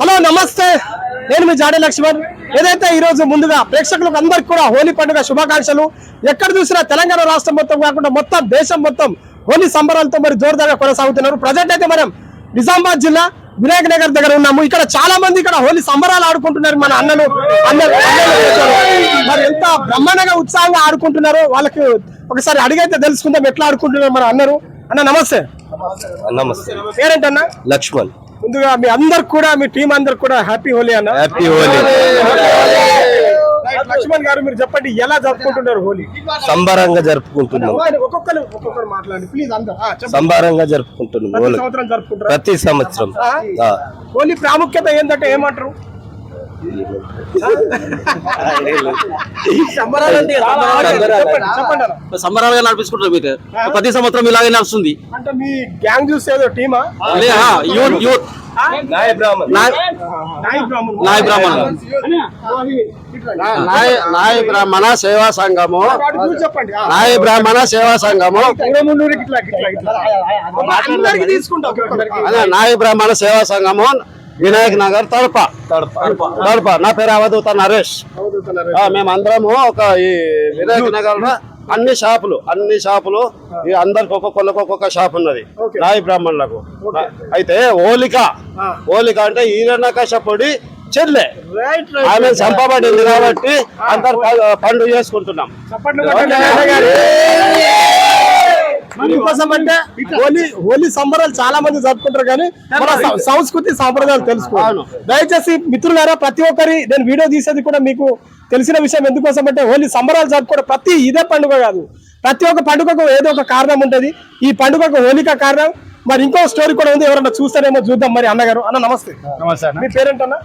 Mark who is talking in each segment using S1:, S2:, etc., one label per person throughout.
S1: Hello నమస్తే. నేను మీ జాడే లక్ష్మణ్. ఏదైతే ఈ రోజు ముందుగా ప్రేక్షకులకు అందరికి కూడా హోలీ పండుగ శుభాకాంక్షలు ఎక్కడ చూసినా తెలంగాణ రాష్ట్రం మొత్తం కాకుండా మొత్తం దేశం మొత్తం హోలీ సంబరాలతో మరి జోరుదారుగా కొనసాగుతున్నారు. ప్రజెంట్ అయితే మనం నిజామాబాద్ జిల్లా వినాయక నగర్ దగ్గర ఉన్నాము. ఇక్కడ చాలా మంది ఇక్కడ హోలీ సంబరాలు ఆడుకుంటున్నారు మన అన్నలు. మరి ఎంత బ్రహ్మాండంగా ఉత్సాహంగా ఆడుకుంటున్నారో వాళ్ళకి ఒకసారి అడిగైతే తెలుసుకుందాం ఎట్లా ఆడుకుంటున్నారు మన అన్నరు అన్న నమస్తే.
S2: నమస్తే.
S1: పేరేంటన్నా?
S2: లక్ష్మణ్.
S1: ముందుగా మీ అందరికి కూడా మీ టీం అందరికి కూడా హ్యాపీ హోలీ అన్న.
S2: హ్యాపీ హోలీ.
S1: లక్ష్మణ్ గారు మీరు చెప్పండి ఎలా జరుపుకుంటున్నారు హోలీ?
S2: సంబరంగా జరుపుకుంటున్నాం.
S1: ఒక్కొక్కరు ఒక్కొక్కరు మాట్లాడండి. ప్లీజ్ అందరు.
S2: సంబరంగా జరుపుకుంటున్నాం
S1: ప్రతి సంవత్సరం జరుపుకుంటారు?
S2: ప్రతి సంవత్సరం.
S1: హోలీ ప్రాముఖ్యత ఏంటంటే ఏమంటారు.
S3: సంబరాలుగా నడిపించుకుంటారు మీకు? ప్రతి సంవత్సరం ఇలాగే నడుస్తుంది.
S1: అంటే మీ గ్యాంగ్ చూస్తే ఏదో టీమా?
S3: యూత్ యూత్
S2: నాయ బ్రాహ్మణ్
S3: నాయ్
S1: నాయి బ్రాహ్మణ్
S3: నాయ్ బ్రాహ్మణ్ నాయ నాయ బ్రాహ్మణ సేవా సంఘము. నాయ బ్రాహ్మణ సేవా సంఘము. నాయ బ్రాహ్మణ సేవా సంఘము. వినాయక్ నగర్ తడప. తడప. నా పేరు అవధూత నరేష్. మేమందరము ఒక ఈ వినాయక్ నగర్ అన్ని షాపులు అన్ని షాపులు ఈ అందరికి ఒక్కొక్కరికి ఒక్కొక్క షాప్ ఉన్నది. నాయ బ్రాహ్మణులకు. అయితే ఓలిక. ఓలిక అంటే ఈరణ కష్టపడి చెల్లె. ఆమె చంపబడింది కాబట్టి అందరు పండుగ చేసుకుంటున్నాం.
S1: అందుకోసం అంటే హోలీ హోలీ సంబరాలు చాలా మంది జరుపుకుంటారు కానీ మన సంస్కృతి సాంప్రదాయాలు తెలుసుకోవాలి. దయచేసి మిత్రులారా ప్రతి ఒక్కరి నేను వీడియో తీసేది కూడా మీకు తెలిసిన విషయం ఎందుకోసం అంటే హోలీ సంబరాలు జరుపుకోవడం ప్రతి ఇదే పండుగ కాదు. ప్రతి ఒక్క పండుగకు ఏదో ఒక కారణం ఉంటది. ఈ పండుగకు హోలిక కారణం. మరి ఇంకో స్టోరీ కూడా ఉంది. ఎవరన్నా చూస్తారేమో చూద్దాం. మరి అన్నగారు అన్న నమస్తే. మీ పేరేంటన్నా?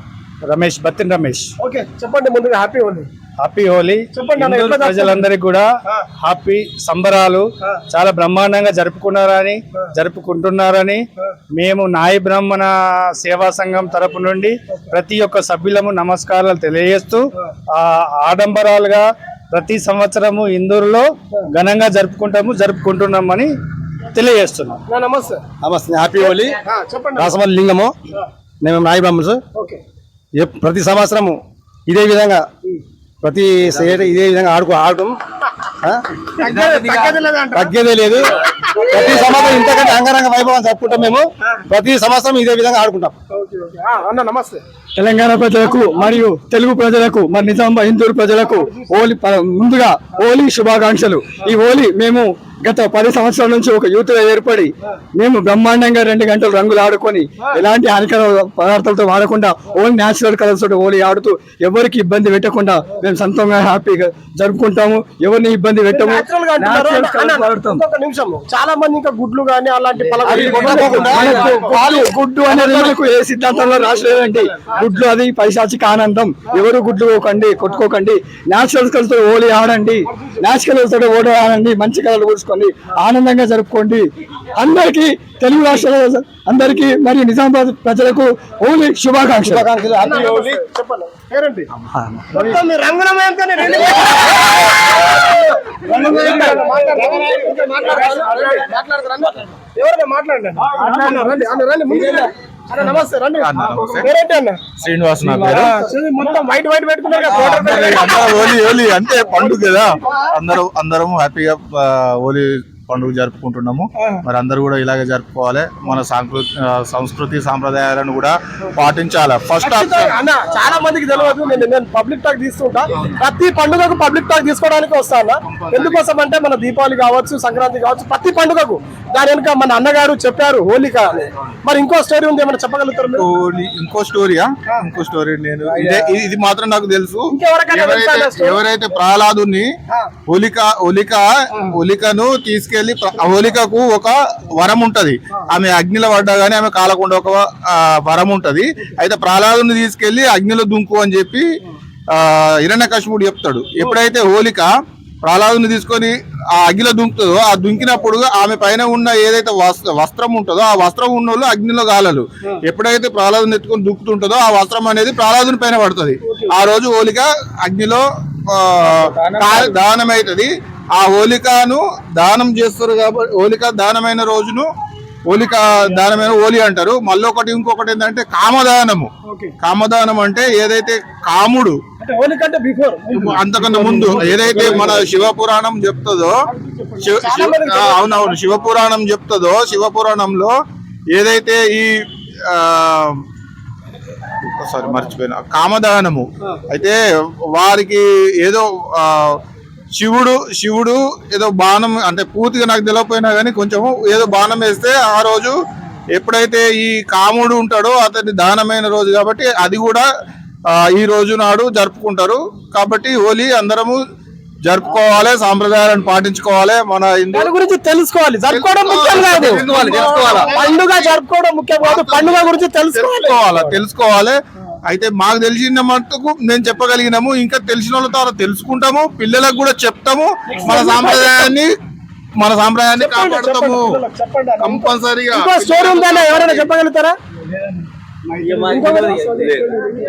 S4: రమేష్ బత్తిన్ రమేష్.
S1: ఓకే చెప్పండి ముందుగా హ్యాపీ హోలీ.
S4: హ్యాపీ హోలీ.
S1: చెప్పండి
S4: ప్రజలందరికీ కూడా. హ్యాపీ సంబరాలు. చాలా బ్రహ్మాండంగా జరుపుకున్నారని జరుపుకుంటున్నారని మేము నాయ బ్రాహ్మణ సేవా సంఘం తరపు నుండి ప్రతి ఒక్క సభ్యులము నమస్కారాలు తెలియజేస్తూ ఆ. ఆడంబరాలుగా ప్రతి సంవత్సరము ఇందూరులో ఘనంగా జరుపుకుంటాము జరుపుకుంటున్నామని తెలియజేస్తున్నాం.
S1: నమస్తే.
S2: నమస్తే హ్యాపీ హోలీ.
S1: చెప్పండి.
S2: రాసమల్లి లింగము. నేను నాయ బ్రాహ్మణ్స్
S1: ఓకే.
S2: ప్రతి సంవత్సరము ఇదే విధంగా ప్రతి ఇదే విధంగా ఆడుకో ఆడటం?
S1: తగ్గేది-
S2: లేదు. ప్రతి సంవత్సరం ఇంతకంటే అంగరంగ వైభవం జరుపుకుంటాం మేము. ప్రతి సంవత్సరం ఇదే విధంగా ఆడుకుంటాం.
S1: అన్న నమస్తే.
S4: తెలంగాణ ప్రజలకు మరియు తెలుగు ప్రజలకు మరి నిజామాబాద్ హిందూరు ప్రజలకు హోలీ ముందుగా హోలీ శుభాకాంక్షలు. ఈ హోలీ మేము గత పది సంవత్సరాల నుంచి ఒక యూత్ ఏర్పడి మేము బ్రహ్మాండంగా రెండు గంటలు రంగులు ఆడుకొని ఎలాంటి హానికర పదార్థాలతో వాడకుండా ఓన్లీ న్యాచురల్ కలర్స్ తోటి హోలీ ఆడుతూ ఎవరికి ఇబ్బంది పెట్టకుండా మేము సొంతంగా హ్యాపీగా జరుపుకుంటాము. ఎవరిని ఇబ్బంది పెట్టము.
S1: నిమిషం చాలా మంది ఇంకా గుడ్లు గానీ అలాంటి
S4: గుడ్డు అనేది మనకు ఏ సిద్ధాంతంలో రాసలేదండి. గుడ్లు అది పైశాచిక ఆనందం. ఎవరు గుడ్లు పోకండి కొట్టుకోకండి. న్యాచురల్ కలర్స్తో హోలీ ఆడండి. న్యాచురల్తో హోలీ ఆడండి. మంచి కలర్లు పూసుకోండి ఆనందంగా జరుపుకోండి. అందరికీ తెలుగు రాష్ట్రాల అందరికీ మరియు నిజామాబాద్ ప్రజలకు హోలీ శుభాకాంక్షలు.
S1: ఎవరైనా మాట్లాడండి అన్న, రండి అన్న రండి ముందుకు రండి. అన్న నమస్తే రండి. పేరేంటి అన్న?
S4: శ్రీనివాస్ నా
S1: మొత్తం వైట్ వైట్ పెట్టుకున్నారు.
S5: హోలీ హోలీ అంటే పండుగ కదా. అందరూ అందరం హ్యాపీగా హోలీ పండుగ జరుపుకుంటున్నాము. మరి అందరూ కూడా ఇలాగే జరుపుకోవాలి. మన సాంస్కృతి సాంప్రదాయాలను కూడా పాటించాలి. ఫస్ట్
S1: చాలా మందికి తెలియదు నేను నేను పబ్లిక్ టాక్ తీసుకుంటా ప్రతి పండుగకు పబ్లిక్ టాక్ తీసుకోవడానికి వస్తాను ఎందుకోసం అంటే మన దీపావళి కావచ్చు సంక్రాంతి కావచ్చు ప్రతి పండుగకు దాని వెనుక మన అన్నగారు చెప్పారు హోలిక అని. మరి ఇంకో స్టోరీ ఉంది ఏమైనా చెప్పగలుగుతారు?
S5: ఇంకో స్టోరీయా ఇంకో స్టోరీ నేను. ఇదే మాత్రం నాకు తెలుసు. ఎవరైతే ప్రహ్లాదుని హోలిక హోలిక హోలికను తీసుకెళ్ళి ప్ర- హోలికకు ఒక వరం ఉంటది. ఆమె అగ్నిలో పడ్డా గానీ ఆమె కాలకుండా ఒక వరం ఉంటది. అయితే ప్రహ్లాదుని తీసుకెళ్ళి అగ్నిలో దుంకు అని చెప్పి ఆ హిరణ్యకశిపుడు చెప్తాడు. ఎప్పుడైతే హోలిక ప్రహ్లాదుని తీసుకొని ఆ అగ్నిలో దుంకుతుందో ఆ దుంకినప్పుడు ఆమె పైన ఉన్న ఏదైతే వస్త్ర వస్త్రం ఉంటుందో ఆ వస్త్రం ఉన్న వాళ్ళు అగ్నిలో గాలలు ఎప్పుడైతే ప్రహ్లాదుని ఎత్తుకొని దుక్కుతుంటుందో ఆ వస్త్రం అనేది ప్రహ్లాదుని పైన పడుతుంది. ఆ రోజు హోలిక అగ్నిలో ఆ, దానం అవుతుంది ఆ హోలికను దానం చేస్తారు కాబట్టి హోలిక దానమైన రోజును హోలిక దానమైన హోలీ అంటారు. మళ్ళీ ఒకటి ఇంకొకటి ఏంటంటే కామదానము. కామదానం అంటే ఏదైతే కాముడు అంతకన్నా ముందు ఏదైతే మన శివపురాణం చెప్తుందో అవునవును. శివపురాణం చెప్తుందో శివపురాణంలో ఏదైతే ఈ ఆ సారీ మర్చిపోయినా. కామదానము. అయితే వారికి ఏదో శివుడు శివుడు ఏదో బాణం అంటే పూర్తిగా నాకు తెలియకపోయినా కానీ కొంచెం ఏదో బాణం వేస్తే ఆ రోజు ఎప్పుడైతే ఈ కాముడు ఉంటాడో అతని దానమైన రోజు కాబట్టి అది కూడా ఈ రోజు నాడు జరుపుకుంటారు. కాబట్టి హోలీ అందరము జరుపుకోవాలి సాంప్రదాయాలను పాటించుకోవాలి మన హిందూ
S1: దాని గురించి తెలుసుకోవాలి. జరుపుకోవడం ముఖ్యం కాదు. పండుగ జరుపుకోవడం ముఖ్యం కాదు. పండుగ గురించి తెలుసుకోవాలి
S5: తెలుసుకోవాలి. అయితే మాకు తెలిసిన మట్టుకు నేను చెప్పగలిగినాము ఇంకా తెలిసిన వాళ్ళ ద్వారా తెలుసుకుంటాము పిల్లలకు కూడా చెప్తాము మన సాంప్రదాయాన్ని మన సాంప్రదాయాన్ని కాపాడుతాము. కంపల్సరీగా
S1: స్టోరీ ఎవరైనా చెప్పగలుగుతారా?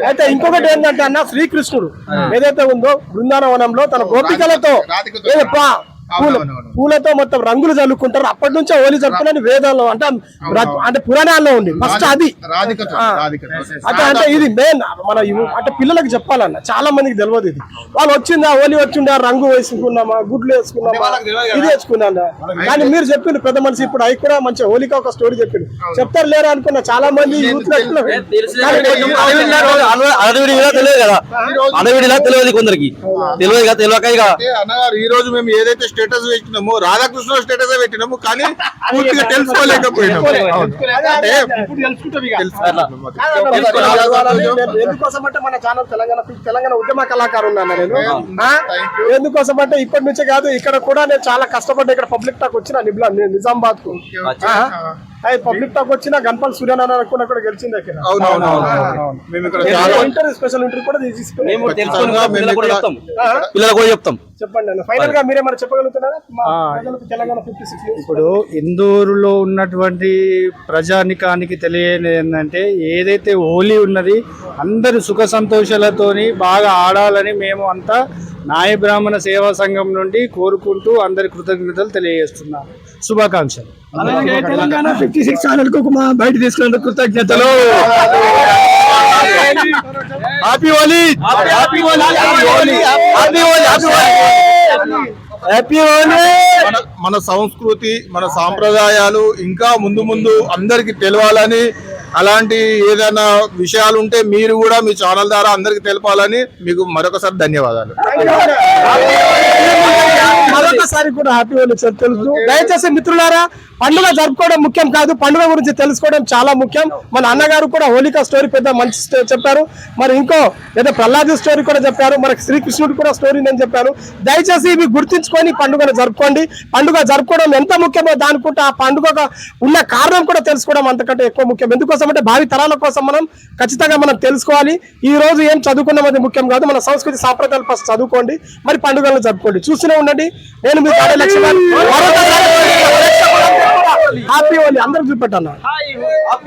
S1: అయితే ఇంకొకటి ఏంటంటే అన్న శ్రీకృష్ణుడు ఏదైతే ఉందో బృందావనంలో తన గోపికలతో పూలతో మొత్తం రంగులు చల్లుకుంటారు అప్పటి నుంచే హోలీ జరుపుకుని వేదాల్లో అంటే అంటే పురాణాల్లో ఉంది. ఫస్ట్ అది. అంటే అంటే ఇది మెయిన్ మన అంటే పిల్లలకు చెప్పాలన్న. చాలా మందికి తెలియదు ఇది. వాళ్ళు వచ్చిందా హోలీ వచ్చిందా రంగు వేసుకున్నామా గుడ్లు వేసుకున్నామా. ఇది వేసుకున్నా కానీ మీరు చెప్పిండు పెద్ద మనిషి ఇప్పుడు అవి కూడా మంచి హోలీకి ఒక స్టోరీ చెప్పిండు. చెప్తారు లేరా అనుకున్న చాలా మంది యూత్
S2: అడవిడిలా తెలియదు. కదా. అడవిడిలా తెలియదు కొందరికి. తెలియదు కదా తెలియక
S5: ఈ రోజు మేము ఏదైతే స్టేటస్ పెట్టినామో రాధాకృష్ణ స్టేటస్ పెట్టినాము కానీ పూర్తిగా తెలుసుకోలేకపోయినాము. అంటే
S1: ఎందుకోసం అంటే మన ఛానల్ తెలంగాణ తెలంగాణ ఉద్యమ కళాకారు ఉన్నాను నేను? ఎందుకోసం అంటే ఇప్పటి నుంచే కాదు ఇక్కడ కూడా నేను చాలా కష్టపడ్డా ఇక్కడ పబ్లిక్ టాక్ వచ్చిన నిజామాబాద్కు పబ్లిక్ టాక్ వచ్చిన గణపల్ సూర్యనారాయణ కూడా కూడా గెలిచింది ఇక్కడ
S5: ఇక్కడ చాలా
S1: ఇంటర్వ్యూ స్పెషల్ ఇంటర్వ్యూ కూడా
S2: పిల్లలకు కూడా చెప్తాం. పిల్లలకు కూడా చెప్తాం.
S1: చెప్పండి అన్న. ఫైనల్గా మీరేమైనా చెప్పగలుగుతున్నారా? తెలంగాణ ఫిఫ్టీ సిక్స్
S4: ఇప్పుడు ఇందూరులో ఉన్నటువంటి ప్రజానికానికి తెలియని ఏంటంటే ఏదైతే హోలీ ఉన్నది అందరూ సుఖ సంతోషాలతోని బాగా ఆడాలని మేము అంతా నాయ బ్రాహ్మణ సేవా సంఘం నుండి కోరుకుంటూ అందరి కృతజ్ఞతలు తెలియజేస్తున్నాం. శుభాకాంక్షలు. తెలంగాణ ఫిఫ్టీ సిక్స్ ఛానల్కు మా బయట తీసుకున్నందుకు కృతజ్ఞతలు. Happy Holi happy Holi happy Holi happy Holi happy Holi
S5: మన మన సంస్కృతి మన సాంప్రదాయాలు ఇంకా ముందు ముందు అందరికి తెలవాలని అలాంటి ఏదైనా విషయాలు ఉంటే మీరు కూడా మీ ఛానల్ ద్వారా అందరికి తెలపాలని మీకు మరొకసారి ధన్యవాదాలు.
S1: మరొకసారి కూడా హ్యాపీ హోలీ సార్ తెలుసు. దయచేసి మిత్రులారా పండుగ జరుపుకోవడం ముఖ్యం కాదు పండుగ గురించి తెలుసుకోవడం చాలా ముఖ్యం. మన అన్నగారు కూడా హోలికా స్టోరీ పెద్ద మంచి చెప్పారు. మరి ఇంకో ఏదో ప్రహ్లాద్ స్టోరీ కూడా చెప్పారు. మనకి శ్రీకృష్ణుడు కూడా స్టోరీ నేను చెప్పాను. దయచేసి ఇవి గుర్తించుకొని పండుగను జరుపుకోండి. పండుగ జరుపుకోవడం ఎంత ముఖ్యమో దానికుంటే ఆ పండుగ ఉన్న కారణం కూడా తెలుసుకోవడం అంతకంటే ఎక్కువ ముఖ్యం. ఎందుకోసం అంటే భావి తరాల కోసం మనం ఖచ్చితంగా మనం తెలుసుకోవాలి. ఈ రోజు ఏం చదువుకున్నాం అది ముఖ్యం కాదు. మన సంస్కృతి సాంప్రదాయాలు ఫస్ట్ చదువుకోండి. మరి పండుగలను జరుపుకోండి. చూస్తూనే ఉండండి. చూడండి నేను మీ కాడే లక్ష్మణ్ హ్యాపీ ఓన్లీ అందరూ చూపెట్టాను